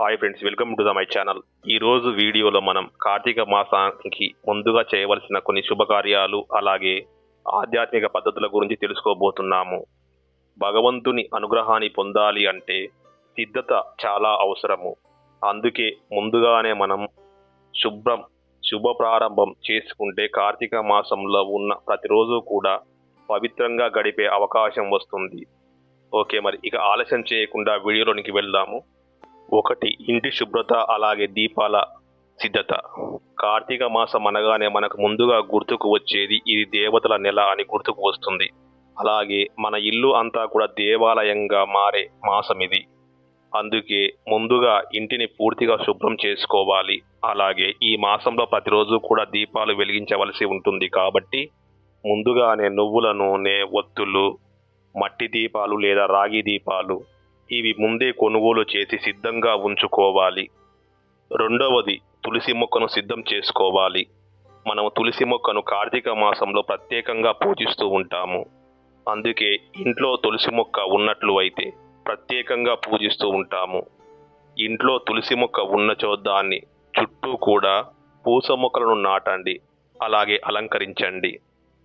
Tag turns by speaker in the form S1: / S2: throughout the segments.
S1: Hi friends welcome to the my channel ఈ రోజు వీడియోలో మనం కార్తీక మాసానికి ముందుగా చేయవలసిన కొన్ని శుభకార్యాలు అలాగే ఆధ్యాత్మిక పద్ధతుల గురించి తెలుసుకోబోతున్నాము. భగవంతుని అనుగ్రహాన్ని పొందాలి అంటే సిద్ధత చాలా అవసరము. అందుకే ముందుగానే మనం శుభ్రం శుభ ప్రారంభం చేసుకుంటే కార్తీక మాసంలో ఉన్న ప్రతిరోజు కూడా పవిత్రంగా గడిపే అవకాశం వస్తుంది. ఓకే మరి ఇక ఆలస్యం చేయకుండా వీడియోలోనికి వెళ్దాము. ఒకటి ఇంటి శుభ్రత అలాగే దీపాల సిద్ధత. కార్తీక మాసం అనగానే మనకు ముందుగా గుర్తుకు వచ్చేది ఇది దేవతల నెల అని గుర్తుకు వస్తుంది. అలాగే మన ఇల్లు అంతా కూడా దేవాలయంగా మారే మాసం ఇది. అందుకే ముందుగా ఇంటిని పూర్తిగా శుభ్రం చేసుకోవాలి. అలాగే ఈ మాసంలో ప్రతిరోజు కూడా దీపాలు వెలిగించవలసి ఉంటుంది కాబట్టి ముందుగానే నువ్వుల నూనె ఒత్తులు మట్టి దీపాలు లేదా రాగి దీపాలు ఇవి ముందే కొనుగోలు చేసి సిద్ధంగా ఉంచుకోవాలి. రెండవది తులసి మొక్కను సిద్ధం చేసుకోవాలి. మనం తులసి మొక్కను కార్తీక మాసంలో ప్రత్యేకంగా పూజిస్తూ ఉంటాము. అందుకే ఇంట్లో తులసి మొక్క ఉన్నట్లు అయితే ప్రత్యేకంగా పూజిస్తూ ఉంటాము. ఇంట్లో తులసి మొక్క ఉన్నచో దాన్ని చుట్టూ కూడా పూస మొక్కలను నాటండి అలాగే అలంకరించండి.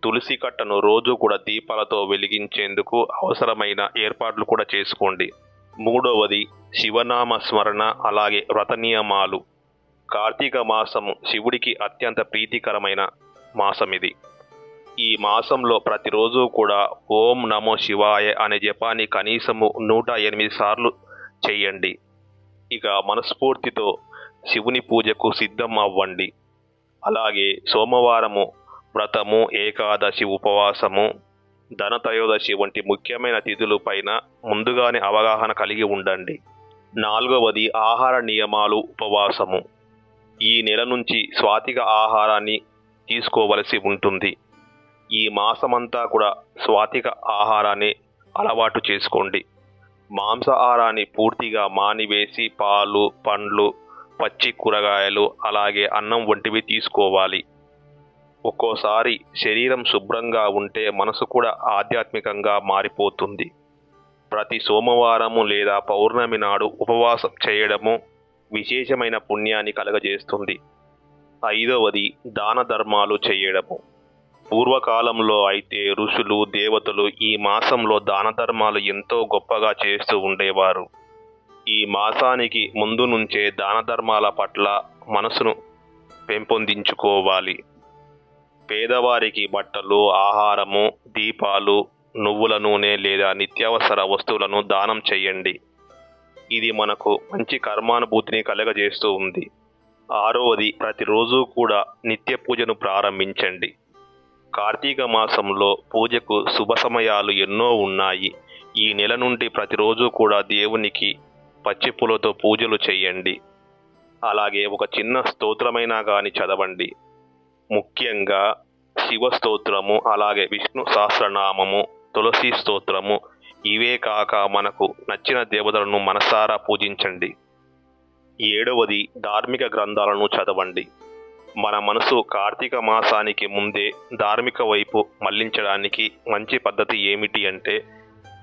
S1: తులసి కట్టను రోజు కూడా దీపాలతో వెలిగించేందుకు అవసరమైన ఏర్పాట్లు కూడా చేసుకోండి. మూడవది శివనామ స్మరణ అలాగే వ్రత నియమాలు. కార్తీక మాసము శివుడికి అత్యంత ప్రీతికరమైన మాసం ఇది. ఈ మాసంలో ప్రతిరోజు కూడా ఓం నమో శివాయ అనే జపాన్ని కనీసము నూట ఎనిమిది సార్లు చేయండి. ఇక మనస్ఫూర్తితో శివుని పూజకు సిద్ధం అవ్వండి. అలాగే సోమవారము వ్రతము ఏకాదశి ఉపవాసము ధనత్రయోదశి వంటి ముఖ్యమైన తిథులు పైన ముందుగానే అవగాహన కలిగి ఉండండి. నాలుగవది ఆహార నియమాలు ఉపవాసము. ఈ నెల నుంచి స్వాతిక ఆహారాన్ని తీసుకోవలసి ఉంటుంది. ఈ మాసమంతా కూడా స్వాతిక ఆహారాన్ని అలవాటు చేసుకోండి. మాంసాహారాన్ని పూర్తిగా మానివేసి పాలు పండ్లు పచ్చి కూరగాయలు అలాగే అన్నం వంటివి తీసుకోవాలి. ఒక్కోసారి శరీరం శుభ్రంగా ఉంటే మనసు కూడా ఆధ్యాత్మికంగా మారిపోతుంది. ప్రతి సోమవారము లేదా పౌర్ణమి నాడు ఉపవాసం చేయడము విశేషమైన పుణ్యాన్ని కలగజేస్తుంది. ఐదవది దాన ధర్మాలు చేయడము. పూర్వకాలంలో అయితే ఋషులు దేవతలు ఈ మాసంలో దాన ధర్మాలు ఎంతో గొప్పగా చేస్తూ ఉండేవారు. ఈ మాసానికి ముందు నుంచే దాన ధర్మాల పట్ల మనసును పెంపొందించుకోవాలి. పేదవారికి బట్టలు ఆహారము దీపాలు నువ్వుల నూనె లేదా నిత్యావసర వస్తువులను దానం చేయండి. ఇది మనకు మంచి కర్మానుభూతిని కలగజేస్తూ ఉంది. ఆరవది ప్రతిరోజు కూడా నిత్య పూజను ప్రారంభించండి. కార్తీక మాసంలో పూజకు శుభ సమయాలు ఎన్నో ఉన్నాయి. ఈ నెల నుండి ప్రతిరోజు కూడా దేవునికి పచ్చి పూలతో పూజలు చేయండి. అలాగే ఒక చిన్న స్తోత్రమైనా కానీ చదవండి. ముఖ్యంగా శివ స్తోత్రము అలాగే విష్ణు సహస్రనామము తులసి స్తోత్రము ఇవే కాక మనకు నచ్చిన దేవతలను మనసారా పూజించండి. ఏడవది ధార్మిక గ్రంథాలను చదవండి. మన మనసు కార్తీక మాసానికి ముందే ధార్మిక వైపు మళ్ళించడానికి మంచి పద్ధతి ఏమిటి అంటే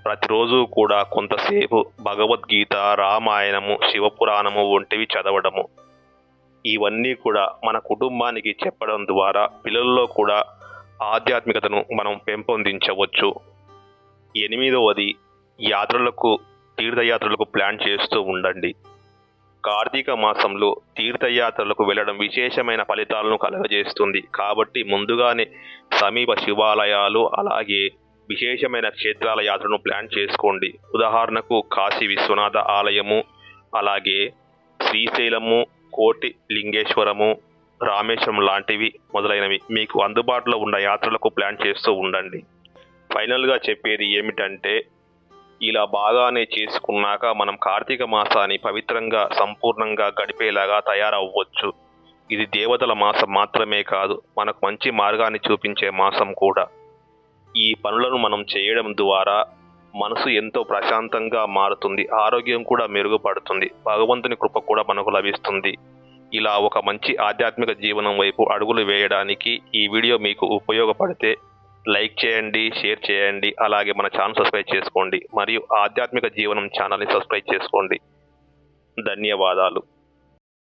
S1: ప్రతిరోజు కూడా కొంతసేపు భగవద్గీత రామాయణము శివపురాణము వంటివి చదవడము. ఇవన్నీ కూడా మన కుటుంబానికి చెప్పడం ద్వారా పిల్లల్లో కూడా ఆధ్యాత్మికతను మనం పెంపొందించవచ్చు. ఎనిమిదవది యాత్రలకు తీర్థయాత్రలకు ప్లాన్ చేస్తూ ఉండండి. కార్తీక మాసంలో తీర్థయాత్రలకు వెళ్ళడం విశేషమైన ఫలితాలను కలగజేస్తుంది. కాబట్టి ముందుగానే సమీప శివాలయాలు అలాగే విశేషమైన క్షేత్రాల యాత్రను ప్లాన్ చేసుకోండి. ఉదాహరణకు కాశీ విశ్వనాథ ఆలయము అలాగే శ్రీశైలము కోటి లింగేశ్వరము రామేశ్వరం లాంటివి మొదలైనవి మీకు అందుబాటులో ఉన్న యాత్రలకు ప్లాన్ చేస్తూ ఉండండి. ఫైనల్గా చెప్పేది ఏమిటంటే ఇలా బాగానే చేసుకున్నాక మనం కార్తీక మాసాన్ని పవిత్రంగా సంపూర్ణంగా గడిపేలాగా తయారవ్వచ్చు. ఇది దేవతల మాసం మాత్రమే కాదు మనకు మంచి మార్గాన్ని చూపించే మాసం కూడా. ఈ పనులను మనం చేయడం ద్వారా మనసు ఎంతో ప్రశాంతంగా మారుతుంది ఆరోగ్యం కూడా మెరుగుపడుతుంది భగవంతుని కృప కూడా మనకు లభిస్తుంది. ఇలా ఒక మంచి ఆధ్యాత్మిక జీవనం వైపు అడుగులు వేయడానికి ఈ వీడియో మీకు ఉపయోగపడితే లైక్ చేయండి షేర్ చేయండి అలాగే మన ఛానల్ సబ్స్క్రైబ్ చేసుకోండి మరియు ఆధ్యాత్మిక జీవనం ఛానల్ని సబ్స్క్రైబ్ చేసుకోండి. ధన్యవాదాలు.